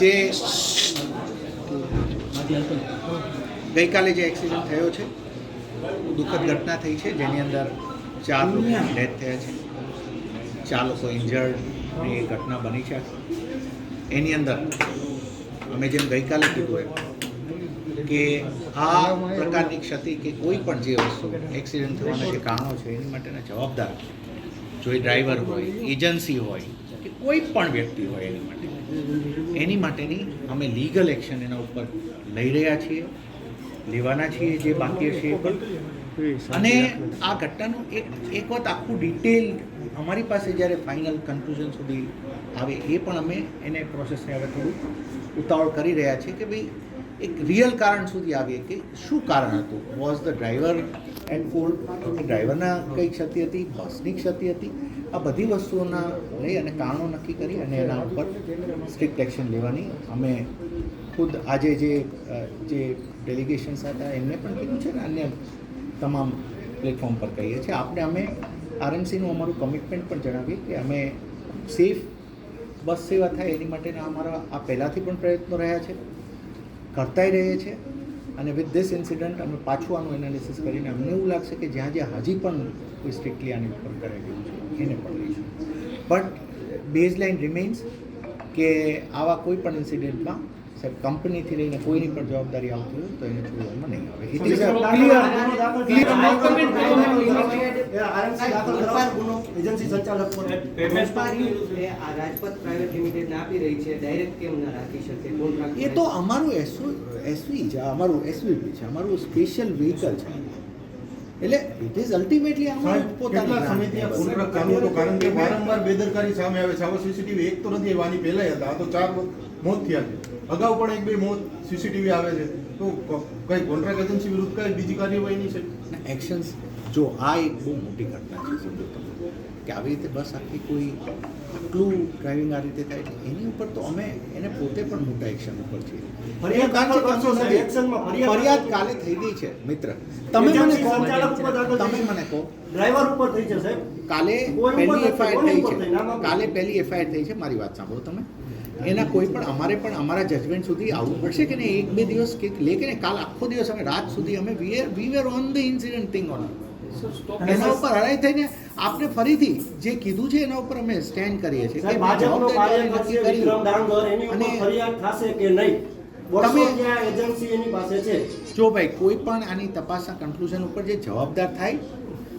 જે ગઈકાલે જે એક્સિડન્ટ થયો છે, દુઃખદ ઘટના થઈ છે, જેની અંદર ચાર લોકોની ડેથ થયા છે. ચાર લોકો ઇન્જર્ડની ઘટના બની છે. એની અંદર અમે જેમ ગઈકાલે કીધું એમ કે આ પ્રકારની ક્ષતિ કે કોઈ પણ જે વસ્તુ એક્સિડન્ટ થવાના જે કારણો છે, એની માટેના જવાબદાર જો એ ડ્રાઈવર હોય, એજન્સી હોય કે કોઈ પણ વ્યક્તિ હોય એની માટે એની માટેની અમે લીગલ એક્શન એના ઉપર લઈ રહ્યા છીએ, લેવાના છીએ જે બાકી પણ. અને આ ઘટનાનું એક એક વખત આખું ડિટેલ અમારી પાસે જ્યારે ફાઇનલ કન્ક્લુઝન સુધી આવે એ પણ અમે એને પ્રોસેસને હવે થોડું ઉતાવળ કરી રહ્યા છીએ કે ભાઈ એક રિયલ કારણ સુધી આવીએ કે શું કારણ હતું? Was the driver at fault ડ્રાઈવરના કઈ ક્ષતિ હતી બસની ક્ષતિ હતી? આ બધી વસ્તુઓના લઈ અને કારણો નક્કી કરી અને એના ઉપર સ્ટ્રિક્ટ એક્શન લેવાની અમે ખુદ આજે જે જે ડેલિગેશન્સ હતા, એમને પણ કીધું છે ને અન્ય તમામ પ્લેટફોર્મ પર કહીએ છીએ. આપણે અમે આરએમસીનું અમારું કમિટમેન્ટ પણ જણાવીએ કે અમે સેફ બસ સેવા થાય એની માટેના અમારા આ પહેલાંથી પણ પ્રયત્નો રહ્યા છે. કરતાય રહીએ છીએ અને વિથ ધીસ ઇન્સિડન્ટ અમે પાછું આનું એનાલિસિસ કરીને અમને એવું લાગશે કે જ્યાં જ્યાં હજી પણ કોઈ સ્ટ્રિક્ટલી આની ઉપર કરેલું છે. એને પણ લઈશું. બટ બેઝ લાઇન રિમેન્સ કે આવા કોઈ પણ ઇન્સિડન્ટમાં સાહેબ કંપનીથી લઈને કોઈની પણ જવાબદારી આવતી હોય તો એને છોડવામાં નહીં આવે it is a clear RMC દાખલ કરવા એજન્સી સંચાલક પર વેપારી એ આ રાજપથ પ્રાઇવેટ લિમિટેડને આપી રહી છે ડાયરેક્ટ કેમ ના રાખી શકે કોન્ટ્રાક્ટ એ તો અમારું એસવી એસવી છે અમારું એસવીપી છે અમારું સ્પેશિયલ વ્હીકલ છે એટલે ઇટ ઇઝ અલ્ટિમેટલી અમારું કેટલા સમિતિ આ કોન્ટ્રાક્ટ ચાલુ હતો કારણ કે વારંવાર બેદરકારી સામે આવે છે આવો સીસીટીવી એક તો નથી આવ્યો, પહેલા હતા આ તો ચાર મોત થયા છે. અગાઉ પણ એક બે મોત સીસીટીવી આવે છે. તો કઈ કોન્ટ્રાક્ટ એજન્સી વિરુદ્ધ કઈ બીજી કાર્યવાહી નહીં છે એક્શન્સ જો આ એક બહુ મોટી ઘટના છે સમજો તમે. કે આવી રીતે બસ આખી કોઈ આટલું ડ્રાઇવિંગ આ રીતે થાય છે એની ઉપર તો અમે એને પોતે પણ મોટા એક્શન ઉપર છીએ. ફરિયાદ કાલે થઈ ગઈ છે મિત્ર. તમે મને કહો તમે મને કહો. ડ્રાઈવર ઉપર થઈ છે સાહેબ. કાલે પહેલી એફઆઈઆર થઈ છે. કાલે પહેલી એફઆઈઆર થઈ છે મારી વાત સાંભળો તમે. એના કોઈ પણ અમારે પણ અમારા જજમેન્ટ સુધી આવવું પડશે કે નહીં? એક બે દિવસ કે લે કે ને કાલ આખો દિવસ અમે રાત સુધી અમે we we were on the incident thing on એના ઉપર હરાઈ થઈને આપણે ફરીથી જે કીધું છે એના ઉપર અમે સ્ટેન્ડ કરીએ છીએ. કે ભાજપનો જવાબદારી નક્કી કરી. વિક્રમ ડાંગર એની ઉપર અને- થશે કે નહીં? તમે- એજન્સી એની પાસે છે. જો ભાઈ કોઈ પણ આની તપાસના કન્ક્લુઝન ઉપર જે જવાબદાર થાય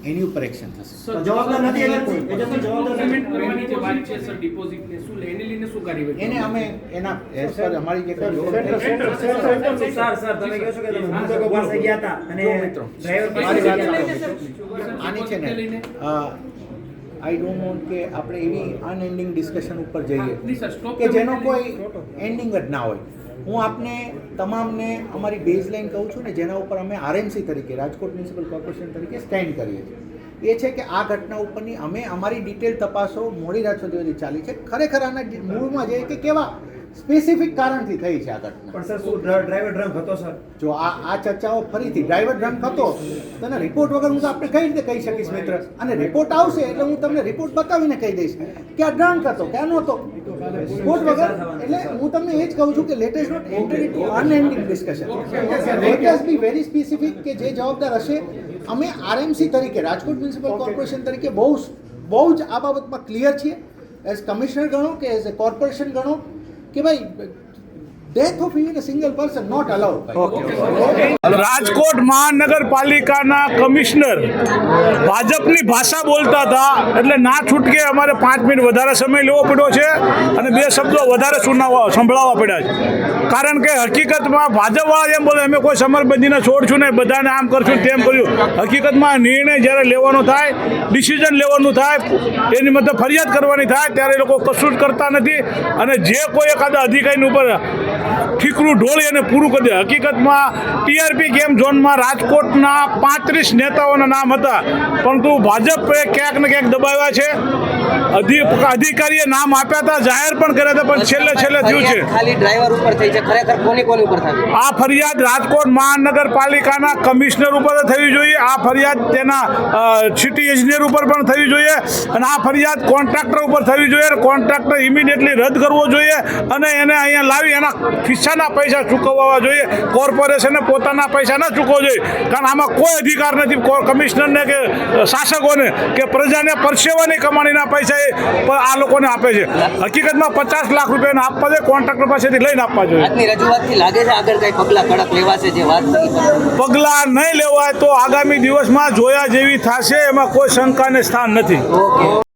એની ઉપર એક્શન થશે. જવાબદાર નથી એજન્સી એજન્સી જવાબદાર પેમેન્ટ નથી કરવાની જે વાત છે સર ડિપોઝિટ ને શું લે એને લઈને શું કાર્યવાહી એને અમે એના સર અમારી જે સર સર તમે કહો છો કે તમે મૃતકો પાસે ગયા હતા અને ડ્રાઈવર મારી પાસે વાત ગયા સાંભળો. હતા આની છે ને આઈ ડોન્ટ વોન્ટ કે આપણે એવી અનએન્ડિંગ ડિસ્કશન ઉપર જઈએ કે જેનો કોઈ એન્ડિંગ જ ના હોય. હું આપને, તમામને, અમારી બેઝલાઇન કહું છું ને, જેના ઉપર અમે આરએમસી તરીકે, રાજકોટ મ્યુનિસિપલ કોર્પોરેશન તરીકે સ્ટેન્ડ કરીએ છીએ. એ છે કે આ ઘટના ઉપરની અમે અમારી ડિટેલ તપાસો, મોડી રાત સુધી ચાલી છે. ખરેખર આના મૂળમાં જે કે કેવા સ્પેસિફિક કારણથી થઈ છે આ ઘટના. પણ સર શું ડ્રાઈવર ડ્રંક હતો સર? જો આ આ ચર્ચાઓ ફરીથી ડ્રાઈવર ડ્રંક હતો તને રિપોર્ટ વગર હું તો આપણે કઈ રીતે કહી શકીશ મિત્ર? અને રિપોર્ટ આવશે એટલે હું તમને રિપોર્ટ બતાવીને કહી દઈશ કે આ ડ્રંક હતો કે આ નહોતો. રિપોર્ટ વગર એટલે હું તમને એ જ કહું છું કે let us not enter into unending discussion let us be very specific કે જે જવાબદાર હશે અમે આરએમસી તરીકે રાજકોટ મ્યુનિસિપલ કોર્પોરેશન તરીકે બહુ બહુ જ આ બાબતમાં ક્લિયર છીએ. એઝ કમિશનર ગણો કે એઝ એ કોર્પોરેશન ગણો કે ભાઈ રાજકોટ મહાનગરપાલિકાના કમિશનર ભાજપની ભાષા બોલતા હતા એટલે ના છૂટકે અમારે પાંચ મિનિટ વધારે સમય લેવો પડ્યો છે અને બે શબ્દો વધારે સુનાવવા સંભળાવવા પડ્યા છે. કારણ કે હકીકતમાં ભાજપવાળા એમ બોલે, અમે કોઈ સમરબંધીને છોડશું ને બધાને આમ કરશું તેમ કર્યું હકીકતમાં નિર્ણય જ્યારે લેવાનો થાય ડિસિઝન લેવાનું થાય, એની મતલબ ફરિયાદ કરવાની થાય, ત્યારે એ લોકો કશું જ કરતા નથી. અને જે કોઈ એખાદા અધિકારીની ઉપર ઠીકરું ઢોળી અને પૂરું કરી દે. હકીકતમાં ટીઆરપી ગેમ ઝોનમાં રાજકોટના પાંત્રીસ નેતાઓના નામ હતા. પરંતુ ભાજપે ક્યાંક ને ક્યાંક દબાવ્યા છે. અધિકારીએ નામ આપ્યા હતા જાહેર પણ કર્યા હતા પણ છેલ્લે છેલ્લે થયું છે. ખાલી ડ્રાઈવર ઉપર થઈ છે ખરેખર કોની કોની ઉપર થઈ આ ફરિયાદ રાજકોટ મહાનગરપાલિકાના કમિશનર ઉપર થવી જોઈએ. આ ફરિયાદ તેના સિટી એન્જિનિયર ઉપર પણ થવી જોઈએ અને આ ફરિયાદ કોન્ટ્રાક્ટર ઉપર થવી જોઈએ. કોન્ટ્રાક્ટર ઇમિડિયેટલી રદ કરવો જોઈએ અને એને અહીંયા લાવી એના ખિસ્સાના પૈસા ચૂકવવા જોઈએ. કોર્પોરેશને પોતાના પૈસા ન ચૂકવવા જોઈએ. કારણ આમાં કોઈ અધિકાર નથી. કમિશનરને કે શાસકોને કે પ્રજાને પરસેવાની કમાણીના પૈસા એ આ લોકોને આપે છે. હકીકતમાં પચાસ લાખ રૂપિયાને આપવા જોઈએ કોન્ટ્રાક્ટર પાસેથી લઈને આપવા જોઈએ. આજની રજૂઆતથી લાગે છે આગળ કઈ પગલા કડક લેવાશે જે વાત પગલાં નહીં લેવાય તો આગામી દિવસમાં જોયા જેવી થશે એમાં કોઈ શંકાને સ્થાન નથી.